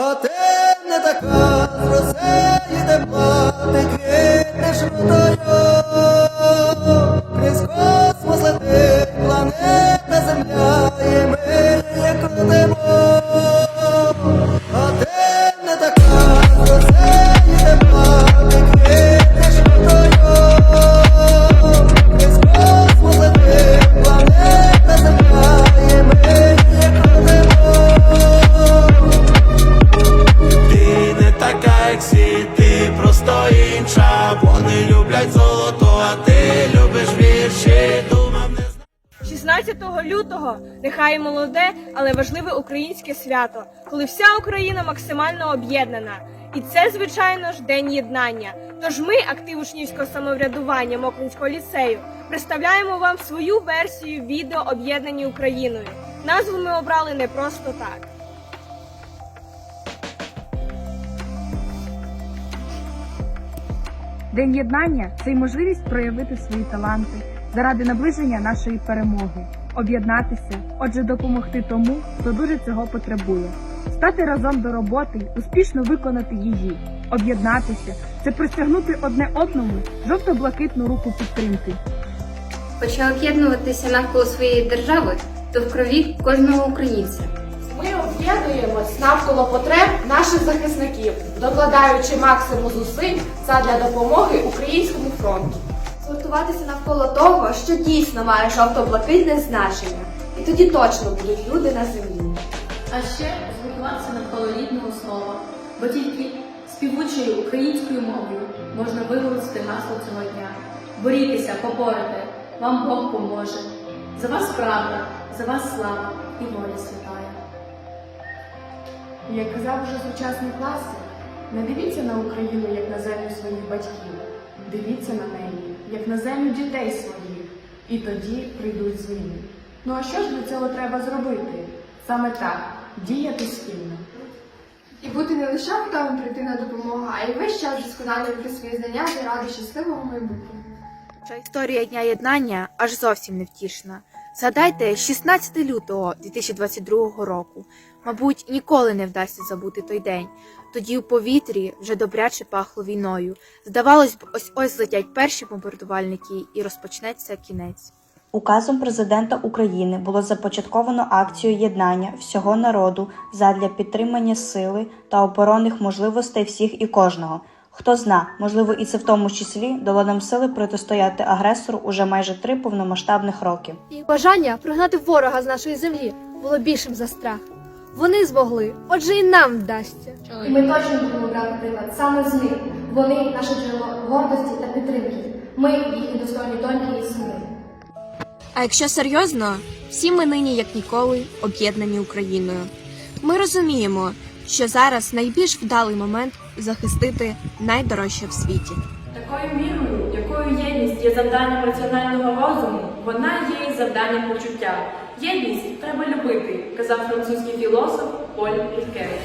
А ти не така з Вони люблять золото, а ти любиш вірші. Думав, не 16 лютого нехай молоде, але важливе українське свято, коли вся Україна максимально об'єднана. І це, звичайно ж, день єднання. Тож ми, актив учнівського самоврядування Мокринського ліцею, представляємо вам свою версію відео об'єднані Україною. Назву ми обрали не просто так. День єднання це й можливість проявити свої таланти заради наближення нашої перемоги, об'єднатися, отже, допомогти тому, хто дуже цього потребує, стати разом до роботи, успішно виконати її, об'єднатися це простягнути одне одному жовто-блакитну руку підтримки. Почав об'єднуватися навколо своєї держави, то в крові кожного українця. Ми об'єднуємось навколо потреб наших захисників, докладаючи максимум зусиль задля допомоги українському фронту. Згуртуватися навколо того, що дійсно має жовто-блакитне значення, і тоді точно будуть люди на землі. А ще згуртуватися навколо рідного слова, бо тільки співучою українською мовою можна виголосити гасло цього дня. Борітеся, поборете, вам Бог поможе. За вас правда, за вас слава і воля святая. Як казав вже сучасний класик, не дивіться на Україну як на землю своїх батьків, дивіться на неї як на землю дітей своїх, і тоді прийдуть зміни. Ну а що ж для цього треба зробити? Саме так діяти спільно. І бути не лише готовим прийти на допомогу, а й весь час вдосконалювати свої знання заради щасливого майбутнього. Ця історія Дня єднання аж зовсім невтішна. Згадайте 16 лютого 2022 року. Мабуть, ніколи не вдасться забути той день. Тоді у повітрі вже добряче пахло війною. Здавалось б, ось ось злетять перші бомбардувальники і розпочнеться кінець. Указом президента України було започатковано акцію єднання всього народу задля підтримання сили та оборонних можливостей всіх і кожного. Хто зна, можливо, і це в тому числі дало нам сили протистояти агресору уже майже три повномасштабних роки. Їх бажання прогнати ворога з нашої землі було більшим за страх. Вони змогли, отже, і нам вдасться. І ми точно будемо брати приклад саме з них. Вони наше джерело гордості та підтримки. Ми їхні достойні доньки і сини. А якщо серйозно, всі ми нині, як ніколи, об'єднані Україною. Ми розуміємо, що зараз найбільш вдалий момент захистити найдорожче в світі. Такою мірою, якою єдність є завданням раціонального розуму, вона є і завданням почуття. Єдність треба любити, казав французький філософ Поль Ріткевич.